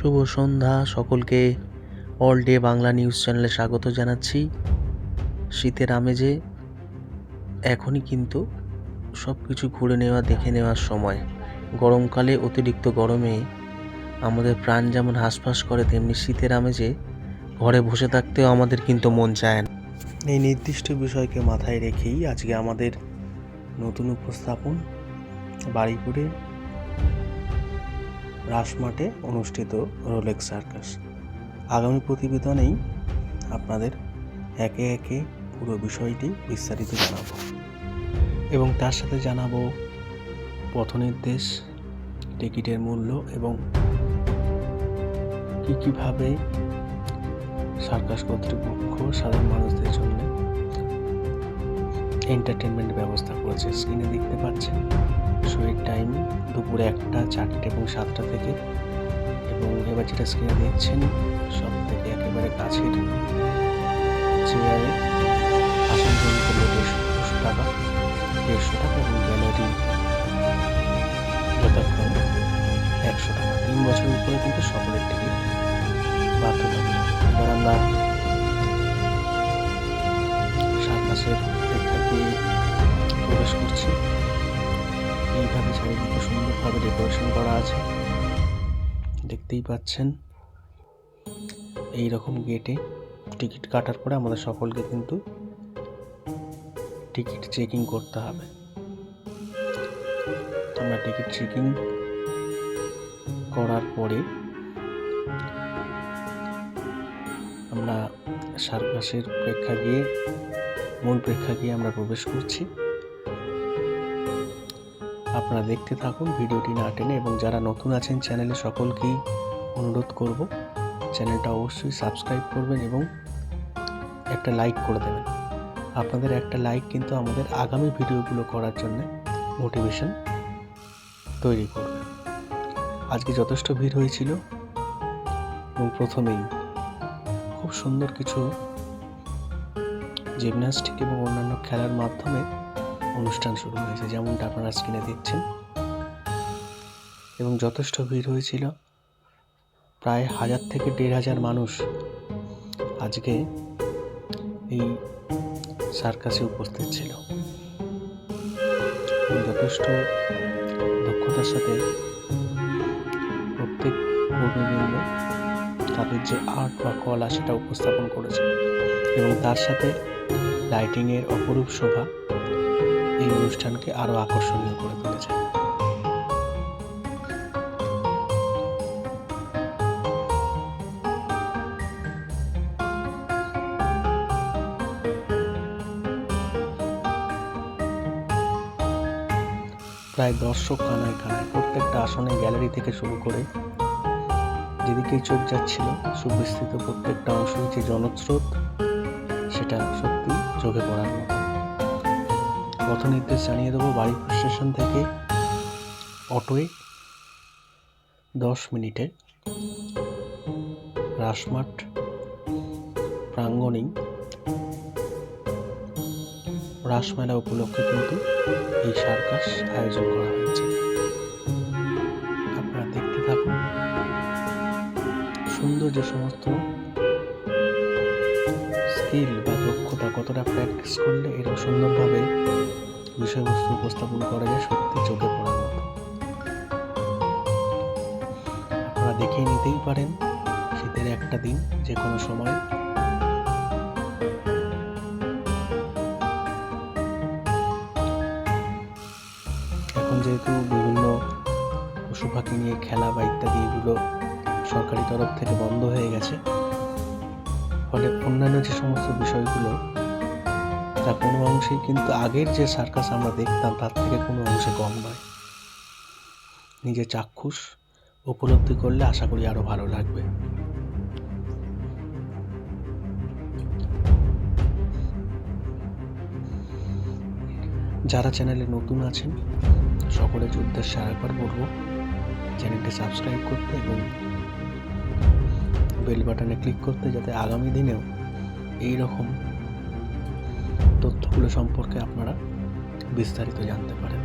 শুভ সন্ধ্যা সকলকে। All day Bangla news চ্যানেলে স্বাগত জানাচ্ছি। শীতের আমেজে এখনই কিন্তু সব কিছু ঘুরে নেওয়া, দেখে নেওয়ার সময়। গরমকালে অতিরিক্ত গরমে আমাদের প্রাণ যেমন হাঁসফাঁস করে, তেমনি শীতের আমেজে ঘরে বসে থাকতেও আমাদের কিন্তু মন চায় না। এই নির্দিষ্ট বিষয়কে মাথায় রেখেই আজকে আমাদের নতুন উপস্থাপন, বাড়িপুরে রাসমাটে অনুষ্ঠিত রোলেক্স সার্কাস। আগামী প্রতিবেদনেই আপনাদের একে একে পুরো বিষয়টি বিস্তারিত জানাব। এবং তার সাথে জানাব পথনির্দেশ টিকিটের মূল্য এবং কী কীভাবে সার্কাস কর্তৃপক্ষ সাধারণ মানুষদের জন্য এন্টারটেনমেন্ট ব্যবস্থা করেছে। স্ক্রিনে দেখতে পাচ্ছেন। শোয়ের টাইম দুপুরে একটা, চারটে এবং সাতটা থেকে। এবং এবার যেটা স্ক্রিনে দেখছেন সব থেকে একেবারে কাছের চেয়ারে আসন জন্য করলে দেড়শো, দুশো টাকা, দেড়শো টাকা এবং গ্যালারি যথাক্রমে একশো টাকা। তিন বছরের উপরে কিন্তু সকলের টিকিট বাধ্যতামূলক। এবার আমরা সার্কাসের প্রেক্ষাগৃহে প্রবেশ করছি। চারিদিকে সুন্দরভাবে ডেকোরেশন করা আছে। দেখতেই পাচ্ছেন। এই রকম গেটে টিকিট কাটার পরে আমাদের সকলকে কিন্তু টিকিট চেকিং করতে হবে। আমরা টিকিট চেকিং করার পরে আমরা সার্কাসের প্রেক্ষাগৃহে মূল প্রেক্ষাগৃহে আমরা প্রবেশ করছি। আপনারা দেখতে থাকুন, ভিডিওটি না টেনে এবং যারা নতুন আছেন চ্যানেলে সকলকেই অনুরোধ করব চ্যানেলটা অবশ্যই সাবস্ক্রাইব করবেন এবং একটা লাইক করে দেবেন। আপনাদের একটা লাইক কিন্তু আমাদের আগামী ভিডিওগুলো করার জন্য মোটিভেশন তৈরি করবে। আজকে যথেষ্ট ভিড় হয়েছিল এবং প্রথমেই খুব সুন্দর কিছু জিমন্যাস্টিক এবং অন্যান্য খেলার মাধ্যমে অনুষ্ঠান শুরু হয়েছে, যেমনটা আপনারা স্ক্রিনে দেখছেন। এবং যথেষ্ট ভিড় হয়েছিল। প্রায় হাজার থেকে দেড় হাজার মানুষ আজকে এই সার্কাসে উপস্থিত ছিল। যথেষ্ট দক্ষতার সাথে প্রত্যেক কর্মীবৃন্দ তাদের যে আর্ট বা কলা সেটা উপস্থাপন করেছে এবং তার সাথে লাইটিংয়ের অপরূপ শোভা এই অনুষ্ঠানকে আরও আকর্ষণীয় করে তুলেছে। প্রায় দর্শক কানায় কানায়, প্রত্যেকটা আসনে গ্যালারি থেকে শুরু করে যেদিকেই চোখ যাচ্ছিল, সুবিস্তৃত প্রত্যেকটা অংশের যে জনস্রোত, সেটা সত্যি চোখে পড়ার মতো। পথ নির্দেশ জানিয়ে দেবো বাড়িপুর স্টেশন থেকে অটোয় দশ মিনিটে। রাসমাট প্রাঙ্গণেই রাসমেলা উপলক্ষে কিন্তু এই সার্কাস আয়োজন করা হয়েছে। আপনারা দেখতে থাকুন। সুন্দর যে সমস্ত স্কিল বা দক্ষতা কতটা প্র্যাকটিস করলে এরকম সুন্দরভাবে বিষয়বস্তু উপস্থাপন করা যায় সত্যি চোখে পড়ার মতো? আপনারা দেখে নিতেই পারেন শীতের একটা দিন যে কোনো সময়। এখন যেহেতু বিভিন্ন পশু পাখি নিয়ে খেলা বা ইত্যাদি এগুলো সরকারি তরফ থেকে বন্ধ হয়ে গেছে ফলে অন্যান্য যে সমস্ত বিষয়গুলো তা কোনো অংশেই কিন্তু আগের যে সার্কাস আমরা দেখতাম, তার থেকে কোনো অংশে কম নয়। নিজে চাক্ষুষ উপলব্ধি করলে আশা করি আরও ভালো লাগবে। যারা চ্যানেলে নতুন আছেন, সকলের উদ্দেশ্যে আরেকবার বলব চ্যানেলটি সাবস্ক্রাইব করতে এবং বেল বাটনে ক্লিক করতে যাতে আগামী দিনেও এই রকম তথ্যগুলো সম্পর্কে আপনারা বিস্তারিত জানতে পারেন।